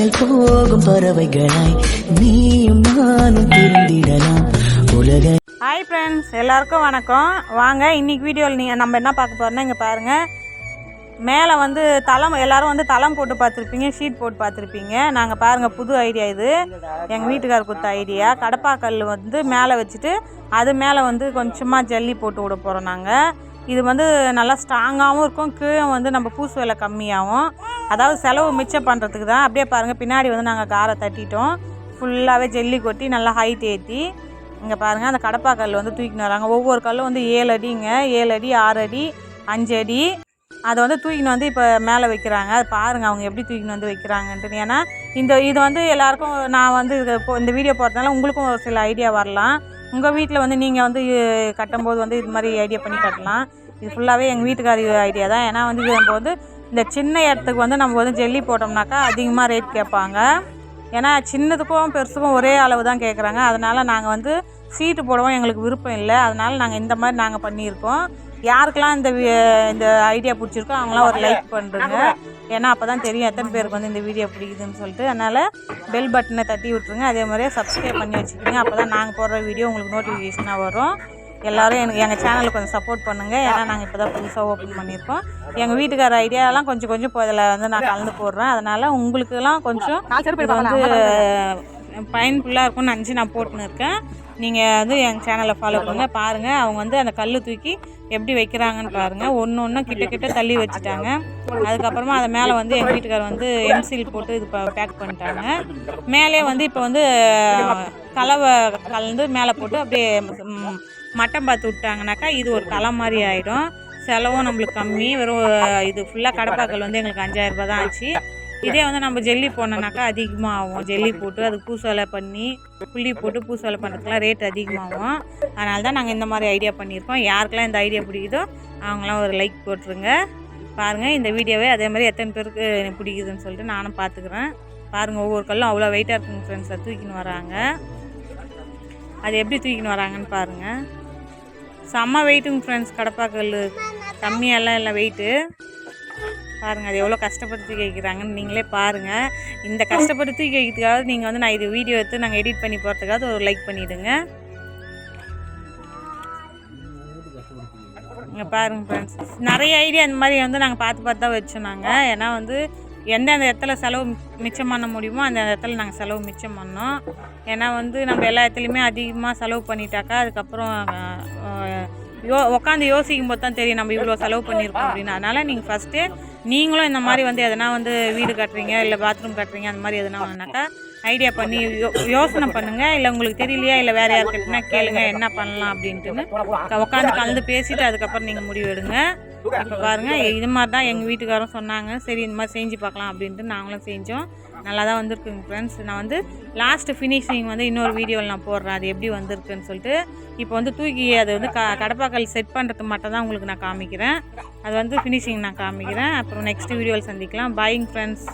விண்ணை போகும் பறவைகளாய் நீயும் நானும் பிரிந்திடலாம் உலக ஹாய் ஃப்ரெண்ட்ஸ் எல்லாருக்கும் வணக்கம். வாங்க இன்னைக்கு வீடியோவில் நீங்கள் நம்ம என்ன பார்க்க போகிறோம்னா இங்கே பாருங்கள் மேலே வந்து தளம் எல்லாரும் வந்து தளம் போட்டு பார்த்துருப்பீங்க ஷீட் போட்டு பார்த்துருப்பீங்க. நாங்கள் பாருங்கள் புது ஐடியா இது. எங்கள் வீட்டுக்கார் கொடுத்த ஐடியா கடப்பாக்கல் வந்து மேலே வச்சுட்டு அது மேலே வந்து கொஞ்சமாக ஜல்லி போட்டு விட போகிறோம் நாங்கள் இது வந்து நல்லா ஸ்ட்ராங்காகவும் இருக்கும் கீழே வந்து நம்ம பூசு விலை கம்மியாகும் அதாவது செலவு மிச்சம் பண்ணுறதுக்கு தான் அப்படியே பாருங்கள் பின்னாடி வந்து நாங்கள் காரை தட்டிட்டோம். ஃபுல்லாகவே ஜெல்லி கொட்டி நல்லா ஹைட் ஏற்றி இங்கே பாருங்கள் அந்த கடப்பாக்கல் வந்து தூக்கின்னு வராங்க. ஒவ்வொரு கல்லும் வந்து ஏழு அடிங்க ஏழு அடி ஆறு அடி அஞ்சு அடி. அதை வந்து தூக்கின்னு வந்து இப்போ மேலே வைக்கிறாங்க. அது பாருங்கள் அவங்க எப்படி தூக்கின்னு வந்து வைக்கிறாங்கன்ட்டு. ஏன்னா இந்த இது வந்து எல்லாருக்கும் நான் வந்து இது இந்த வீடியோ போடுறதுனால உங்களுக்கும் ஒரு சில ஐடியா வரலாம். உங்கள் வீட்டில் வந்து நீங்கள் வந்து கட்டும்போது வந்து இது மாதிரி ஐடியா பண்ணி கட்டலாம். இது ஃபுல்லாகவே எங்கள் வீட்டுக்காரி ஐடியா தான். ஏன்னா வந்து இது நம்ம வந்து இந்த சின்ன இடத்துக்கு வந்து நம்ம வந்து ஜெல்லி போட்டோம்னாக்கா அதிகமாக ரேட் கேட்பாங்க. ஏன்னா சின்னதுக்கும் பெருசுக்கும் ஒரே அளவு தான் கேட்குறாங்க. அதனால் நாங்கள் வந்து சீட்டு போடவும் எங்களுக்கு விருப்பம் இல்லை. அதனால் நாங்கள் இந்த மாதிரி நாங்கள் பண்ணியிருக்கோம். யாருக்கெல்லாம் இந்த வி- இந்த ஐடியா பிடிச்சிருக்கோ அவங்களாம் ஒரு லைக் பண்ணுறங்க ஏன்னா அப்போ தான் தெரியும் எத்தனை பேருக்கு வந்து இந்த வீடியோ பிடிக்குதுன்னு சொல்லிட்டு. அதனால் பெல் பட்டனை தட்டி விட்ருங்க அதே மாதிரியே சப்ஸ்கிரைப் பண்ணி வச்சுக்கோங்க அப்போ தான் நாங்கள் போடுற வீடியோ உங்களுக்கு நோட்டிஃபிகேஷனாக வரும். எல்லாரும் எனக்கு எங்கள் சேனலுக்கு கொஞ்சம் சப்போர்ட் பண்ணுங்கள் ஏன்னா நாங்கள் இப்போ தான் புதுசாக ஓப்பன் பண்ணியிருக்கோம் எங்கள் வீட்டுக்கார ஐடியாலாம் கொஞ்சம் கொஞ்சம் இப்போ இதில் வந்து நான் கலந்து போடுறேன். அதனால் உங்களுக்கெல்லாம் கொஞ்சம் இது வந்து பயன்புல்லாக இருக்கும்னு நினச்சி நான் போட்டுன்னு இருக்கேன். நீங்கள் வந்து எங்கள் சேனலை ஃபாலோ பண்ணுங்கள் பாருங்கள் அவங்க வந்து அந்த கல் தூக்கி எப்படி வைக்கிறாங்கன்னு பாருங்கள் ஒன்று ஒன்று கிட்ட கிட்ட தள்ளி வச்சுட்டாங்க. அதுக்கப்புறமா அதை மேலே வந்து எங்கள் வீட்டுக்காரர் வந்து எம்சில் போட்டு இது பேக் பண்ணிட்டாங்க. மேலே வந்து இப்போ வந்து கலவை கலந்து மேலே போட்டு அப்படியே மட்டம் பார்த்து விட்டாங்கனாக்கா இது ஒரு களை மாதிரி ஆகிடும் செலவும் நம்மளுக்கு கம்மி. வெறும் இது ஃபுல்லாக கடப்பாக்கல் வந்து எங்களுக்கு அஞ்சாயிரம் ரூபாய் தான் ஆச்சு. இதே வந்து நம்ம ஜெல்லி போனோம்னாக்கா அதிகமாக ஆகும் ஜெல்லி போட்டு அது பூசோலை பண்ணி புள்ளி போட்டு பூசோலை பண்ணுறதுக்குலாம் ரேட் அதிகமாகும். அதனால தான் நாங்கள் இந்த மாதிரி ஐடியா பண்ணியிருக்கோம். யாருக்கெல்லாம் இந்த ஐடியா பிடிக்குதோ அவங்களாம் ஒரு லைக் போட்டுருங்க. பாருங்கள் இந்த வீடியோவே அதே மாதிரி எத்தனை பேருக்கு எனக்கு பிடிக்குதுன்னு சொல்லிட்டு நானும் பார்த்துக்குறேன். பாருங்கள் ஒவ்வொரு கல்லும் அவ்வளோ வெயிட்டாக இருக்குங்க ஃப்ரெண்ட்ஸை தூக்கின்னு வராங்க. அது எப்படி தூக்கின்னு வராங்கன்னு பாருங்கள் செம்ம வெயிட்டுங்க ஃப்ரெண்ட்ஸ் கடப்பாக்கல் கம்மியெல்லாம் இல்லை வெயிட்டு பாருங்கள் அது எவ்வளோ கஷ்டப்பட்டு தூக்கி வைக்கிறாங்கன்னு நீங்களே பாருங்கள் இந்த கஷ்டப்பட்டு தூக்கி வைக்கிறதுக்காக நீங்கள் வந்து நான் இது வீடியோ எடுத்து நாங்கள் எடிட் பண்ணி போகிறதுக்காக ஒரு லைக் பண்ணிவிடுங்க இங்கே பாருங்க ஃப்ரெண்ட்ஸ் நிறைய ஐடியா இந்த மாதிரி வந்து நாங்கள் பார்த்து பார்த்து தான் வச்சோம் நாங்கள் ஏன்னா வந்து எந்தெந்த இடத்துல செலவு மிச்சம் பண்ண முடியுமோ அந்த இடத்துல நாங்கள் செலவு மிச்சம் பண்ணோம். ஏன்னா வந்து நம்ம எல்லா இடத்துலையுமே அதிகமாக செலவு பண்ணிட்டாக்கா அதுக்கப்புறம் யோ உட்காந்து யோசிக்கும் போது தான் தெரியும் நம்ம இவ்வளோ செலவு பண்ணியிருக்கோம் அப்படின்னு. அதனால் நீங்கள் ஃபஸ்ட்டு நீங்களும் இந்த மாதிரி வந்து எதனா வந்து வீடு கட்டுறீங்க இல்லை பாத்ரூம் கட்டுறீங்க அந்த மாதிரி எதனா ஒன்றாக்கா ஐடியா பண்ணி யோ யோசனை பண்ணுங்கள் இல்லை உங்களுக்கு தெரியலையா? இல்லை வேறு யாருக்கிட்டனா கேளுங்க. என்ன பண்ணலாம் அப்படின்ட்டுன்னு உட்காந்து கலந்து பேசிவிட்டு அதுக்கப்புறம் நீங்கள் முடிவு எடுங்க. இப்போ பாருங்கள் இது மாதிரி தான் எங்கள் வீட்டுக்காரரும் சொன்னாங்க. சரி இந்த மாதிரி செஞ்சு பார்க்கலாம் அப்படின்ட்டு நாங்களும் செஞ்சோம். நல்லா தான் வந்திருக்குங்க ஃப்ரெண்ட்ஸ் நான் வந்து லாஸ்ட்டு ஃபினிஷிங் வந்து இன்னொரு வீடியோவில் நான் போடுறேன். அது எப்படி வந்திருக்குன்னு சொல்லிட்டு. இப்போ வந்து தூக்கி அதை வந்து க கடப்பாக்கல் செட் பண்ணுறது மட்டும் தான் உங்களுக்கு நான் காமிக்கிறேன். அது வந்து ஃபினிஷிங் நான் காமிக்கிறேன். அப்புறம் நெக்ஸ்ட் வீடியோவில் சந்திக்கலாம். Buying friends